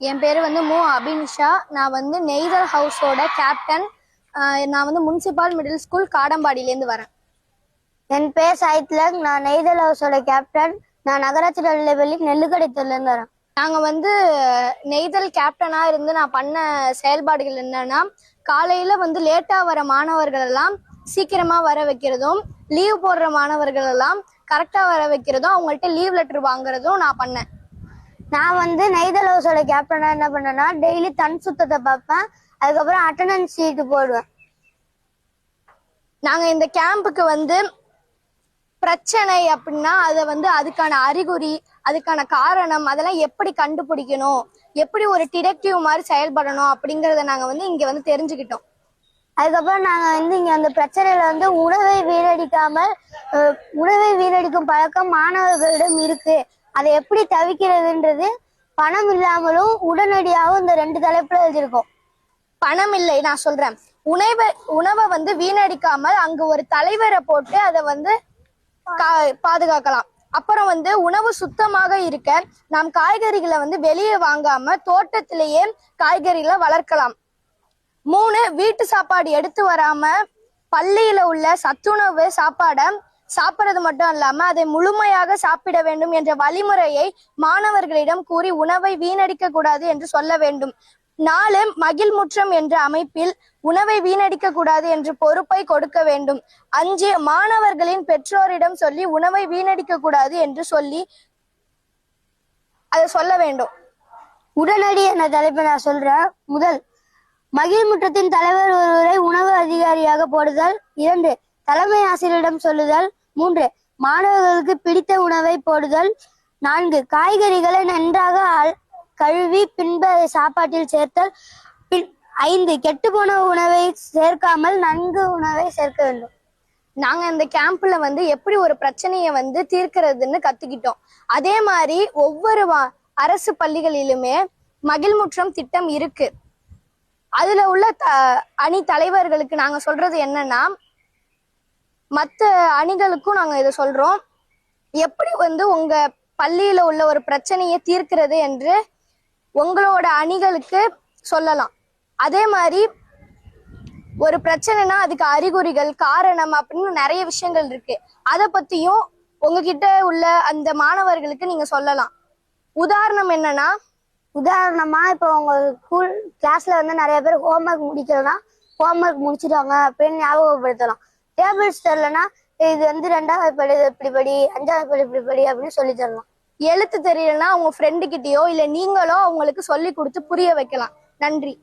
என் பேர் வந்து மு. அபினிஷா. நான் வந்து நெய்தல் ஹவுஸோட கேப்டன் நான் வந்து முனிசிபால் மிடில் ஸ்கூல் காடம்பாடியிலேருந்து வரேன். என் பேர் சாயித்லக் நான் நெய்தல் ஹவுஸோட கேப்டன் நான் நகராட்சி நடுநிலைப்பள்ளி நெல்லுக்கடைத்தூர்லேருந்து வரேன். நாங்கள் வந்து நெய்தல் கேப்டனாக இருந்து நான் பண்ண செயல்பாடுகள் என்னன்னா காலையில் வந்து லேட்டாக வர மாணவர்கள் எல்லாம் சீக்கிரமாக வர வைக்கிறதும் லீவ் போடுற மாணவர்கள் எல்லாம் கரெக்டாக வர வைக்கிறதும் அவங்கள்ட்ட லீவ் லெட்டர் வாங்குறதும் நான் பண்ணேன். நான் வந்து நெய்தல் ஹவுஸோட கேப்டனா என்ன பண்ணேன்னா டெய்லி தன் சுத்தத்தை பார்ப்பேன். அதுக்கப்புறம் அட்டண்டன்ஸ் ஷீட் போடுவேன். நாங்கள் இந்த கேம்புக்கு வந்து பிரச்சனை அப்படின்னா அதை வந்து அதுக்கான அறிகுறி அதுக்கான காரணம் அதெல்லாம் எப்படி கண்டுபிடிக்கணும் எப்படி ஒரு டிடெக்டிவ் மாதிரி செயல்படணும் அப்படிங்கறத நாங்கள் வந்து இங்கே வந்து தெரிஞ்சுக்கிட்டோம். அதுக்கப்புறம் நாங்க வந்து இங்க அந்த பிரச்சனையில வந்து உணவை வீணடிக்காமல் உணவை வீணடிக்கும் பழக்கம் மாணவர்களிடம் இருக்கு. அதை எப்படி தவிக்கிறதுன்றது பணம் இல்லாமலும் உடனடியாகவும் இந்த ரெண்டு தலைப்புல எழுதியிருக்கோம். பணம் இல்லை நான் சொல்றேன். உணவை உணவை வந்து வீணடிக்காமல் அங்கு ஒரு தலைவரை போட்டு அதை வந்து பாதுகாக்கலாம். அப்புறம் வந்து உணவு சுத்தமாக இருக்க நாம் காய்கறிகளை வந்து வெளியே வாங்காம தோட்டத்திலேயே காய்கறிகளை வளர்க்கலாம். மூணு வீட்டு சாப்பாடு எடுத்து வராம பள்ளியில உள்ள சத்துணவு சாப்பாடை சாப்பிடுறது மட்டும் இல்லாம அதை முழுமையாக சாப்பிட வேண்டும் என்ற வழிமுறையை மாணவர்களிடம் கூறி உணவை வீணடிக்க கூடாது என்று சொல்ல வேண்டும். நாலு மகிழ்முற்றம் என்ற அமைப்பில் உணவை வீணடிக்க கூடாது என்று பொறுப்பை கொடுக்க வேண்டும். அஞ்சு மாணவர்களின் பெற்றோரிடம் சொல்லி உணவை வீணடிக்க கூடாது என்று சொல்லி அதை சொல்ல வேண்டும். உடனடி என்ற தலைப்பை நான் சொல்றேன். முதல் மகிழ்முற்றத்தின் தலைவர் ஒருவரை உணவு அதிகாரியாக போடுதல். இரண்டு தலைமை ஆசிரியரிடம் சொல்லுதல். மூன்று மாணவர்களுக்கு பிடித்த உணவை போடுதல். நான்கு காய்கறிகளை நன்றாக அல்- கழுவி பின்பு சாப்பாட்டில் சேர்த்தல். பின் ஐந்து கெட்டுப்போன உணவை சேர்க்காமல் நன்கு உணவை சேர்க்க வேண்டும். நாங்க இந்த கேம்ப்ல வந்து எப்படி ஒரு பிரச்சனையை வந்து தீர்க்கிறதுன்னு கத்துக்கிட்டோம். அதே மாதிரி ஒவ்வொரு வா- அரசு பள்ளிகளிலுமே மகிழ்முற்றம் திட்டம் இருக்கு. அதுல உள்ள த அணி தலைவர்களுக்கு நாங்க சொல்றது என்னன்னா மற்ற அணிகளுக்கும் நாங்க இதை சொல்றோம். எப்படி வந்து உங்க பள்ளியில உள்ள ஒரு பிரச்சனையை தீர்க்கிறது என்று உங்களோட அணிகளுக்கு சொல்லலாம். அதே மாதிரி ஒரு பிரச்சனைனா அதுக்கு அறிகுறிகள் காரணம் அப்படின்னு நிறைய விஷயங்கள் இருக்கு. அதை பத்தியும் உங்ககிட்ட உள்ள அந்த மாணவர்களுக்கு நீங்க சொல்லலாம். உதாரணம் என்னன்னா உதாரணமா இப்போ உங்க ஸ்கூல் கிளாஸ்ல வந்து நிறைய பேர் ஹோம்ஒர்க் முடிக்கலன்னா ஹோம்ஒர்க் முடிச்சிருவாங்க அப்படின்னு ஞாபகப்படுத்தலாம். டேபிள்ஸ் தெரிலனா இது வந்து ரெண்டாவது படி இது இப்படி படி அஞ்சாவது படி இப்படி படி அப்படின்னு சொல்லி தரலாம். எழுத்து தெரியலன்னா உங்க ஃப்ரெண்டு கிட்டயோ இல்ல நீங்களோ அவங்களுக்கு சொல்லி கொடுத்து புரிய வைக்கலாம். நன்றி.